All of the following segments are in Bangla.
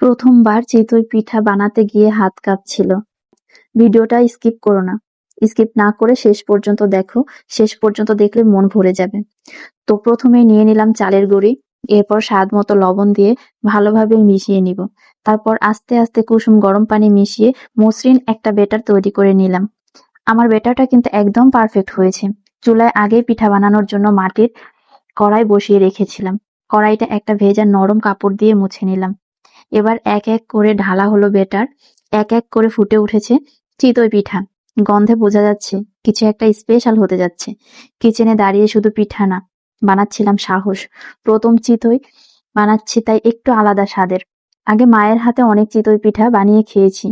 প্রথমবার চিতই পিঠা বানাতে গিয়ে হাত কাঁপছিল। ভিডিওটা স্কিপ করো না। স্কিপ না করে শেষ পর্যন্ত দেখো। শেষ পর্যন্ত দেখলে মন ভরে যাবে। তো প্রথমে নিয়ে নিলাম চালের গুঁড়ি, এরপর স্বাদ মতো লবণ দিয়ে ভালোভাবে মিশিয়ে নিব। তারপর আস্তে আস্তে কুসুম গরম পানি মিশিয়ে মসৃণ একটা বেটার তৈরি করে নিলাম। আমার বেটারটা কিন্তু একদম পারফেক্ট হয়েছে। চুলায় আগেই পিঠা বানানোর জন্য মাটির কড়াই বসিয়ে রেখেছিলাম। কড়াইটা একটা ভেজা নরম কাপড় দিয়ে মুছে নিলাম। এবার এক এক করে ঢালা হলো বেটার, এক এক করে ফুটে উঠেছে চিতই পিঠা। গন্ধে বোঝা যাচ্ছে কিছু একটা স্পেশাল হতে যাচ্ছে। কিচেনে দাঁড়িয়ে শুধু পিঠা না, বানাচ্ছিলাম সাহস। প্রথম চিতই বানাচ্ছি তাই একটু আলাদা স্বাদের। আগে মায়ের হাতে অনেক চিতই পিঠা বানিয়ে খেয়েছি,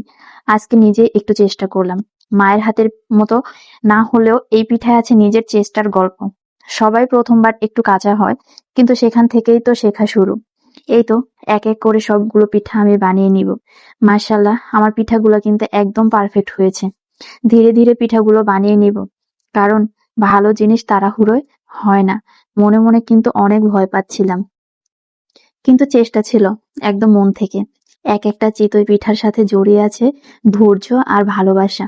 আজকে নিজে একটু চেষ্টা করলাম। মায়ের হাতের মতো না হলেও এই পিঠায় আছে নিজের চেষ্টার গল্প। সবাই প্রথমবার একটু কাঁচা হয়, কিন্তু সেখান থেকেই তো শেখা শুরু। এই তো, এক এক করে সবগুলো পিঠা আমি বানিয়ে নিব। মার্শাল্লাহ আমার পিঠাগুলো কিন্তু একদম পারফেক্ট হয়েছে। ধীরে ধীরে পিঠাগুলো বানিয়ে নিব। কারণ ভালো জিনিস তাড়াহুড়োয় হয় না। মনে মনে কিন্তু অনেক ভয় পাচ্ছিলাম। কিন্তু চেষ্টা ছিল, একদম মন থেকে। এক একটা চিতই পিঠার সাথে জড়িয়ে আছে ধৈর্য আর ভালোবাসা।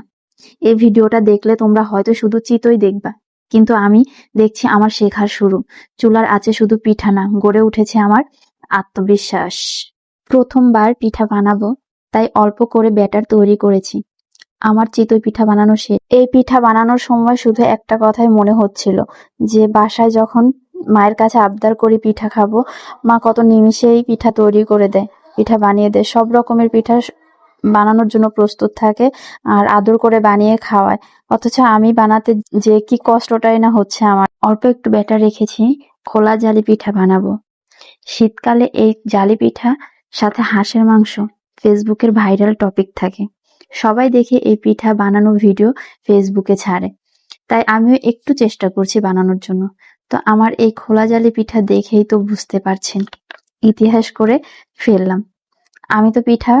এই ভিডিওটা দেখলে তোমরা হয়তো শুধু চিতই দেখবা। কিন্তু আমি দেখছি আমার শেখার শুরু। চুলার আছে শুধু পিঠা না, গড়ে উঠেছে আমার আত্মবিশ্বাস। প্রথমবার পিঠা বানাবো, তাই অল্প করে ব্যাটার তৈরি করেছি। আমার চিতই পিঠা বানানো শেষ। এই পিঠা বানানোর সময় শুধু একটা কথাই মনে হচ্ছিল, যে বাসায় যখন মায়ের কাছে আবদার করি পিঠা খাব, মা কত নিমিষেই পিঠা তৈরি করে দেয়, পিঠা বানিয়ে দেয়। সব রকমের পিঠা বানানোর জন্য প্রস্তুত থাকে আর আদর করে বানিয়ে খাওয়ায়। অথচ আমি বানাতে যে কি কষ্টটাই না হচ্ছে আমার। অল্প একটু ব্যাটার রেখেছি, খোলা জালি পিঠা বানাবো। শীতকালে এই জালি পিঠা সাথে হাঁসের মাংস, ফেসবুকের ভাইরাল টপিক থাকে। সবাই দেখে এই পিঠা বানানো ভিডিও ফেসবুকে ছাড়ে। তাই আমিও একটু চেষ্টা করছি বানানোর জন্য। তো আমার এই খোলা জালি পিঠা দেখেই তো বুঝতে পারছেন, ইতিহাস করে ফেললাম। আমি তো পিঠা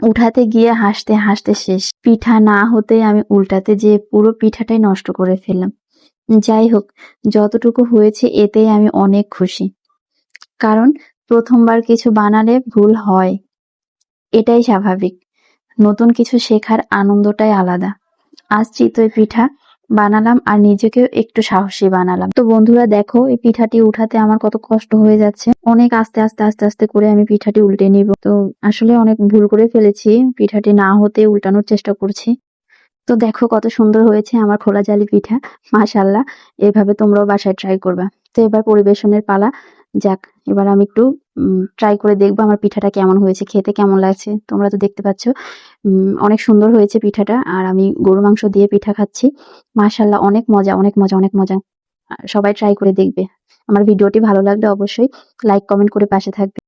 উঠাতে গিয়ে হাসতে হাসতে শেষ। পিঠা না হতে আমি উল্টাতে যেয়ে পুরো পিঠাটাই নষ্ট করে ফেললাম। যাই হোক, যতটুকু হয়েছে এতেই আমি অনেক খুশি। কারণ প্রথমবার কিছু বানালে ভুল হয়। এটাই স্বাভাবিক। নতুন কিছু শেখার আনন্দটাই আলাদা। আজ চিতই পিঠা বানালাম আর নিজেকেও একটু সাহসী বানালাম। তো বন্ধুরা দেখো, এই পিঠাটি উঠাতে আমার কত কষ্ট হয়ে যাচ্ছে। অনেক আস্তে আস্তে আস্তে আস্তে করে আমি পিঠাটি উল্টে নিব। তো আসলে অনেক ভুল করে ফেলেছি। পিঠাটি না হতে উল্টানোর চেষ্টা করছি। তো দেখো কত সুন্দর হয়েছে আমার খোলা জালি পিঠা মাশাল্লাহ এভাবে তোমরাও বাসায় ট্রাই করবা। তো এবার পরিবেশনের পালা যাক, এবার আমি একটু ট্রাই করে দেখব আমার পিঠাটা কেমন হয়েছে, খেতে কেমন লাগছে। তোমরা তো দেখতে পাচ্ছ অনেক সুন্দর হয়েছে পিঠাটা, আর আমি গরু মাংস দিয়ে পিঠা খাচ্ছি। মাশাল্লাহ অনেক মজা অনেক মজা অনেক মজা। সবাই ট্রাই করে দেখবে। আমার ভিডিওটি ভালো লাগলে অবশ্যই লাইক কমেন্ট করে পাশে থাকবে।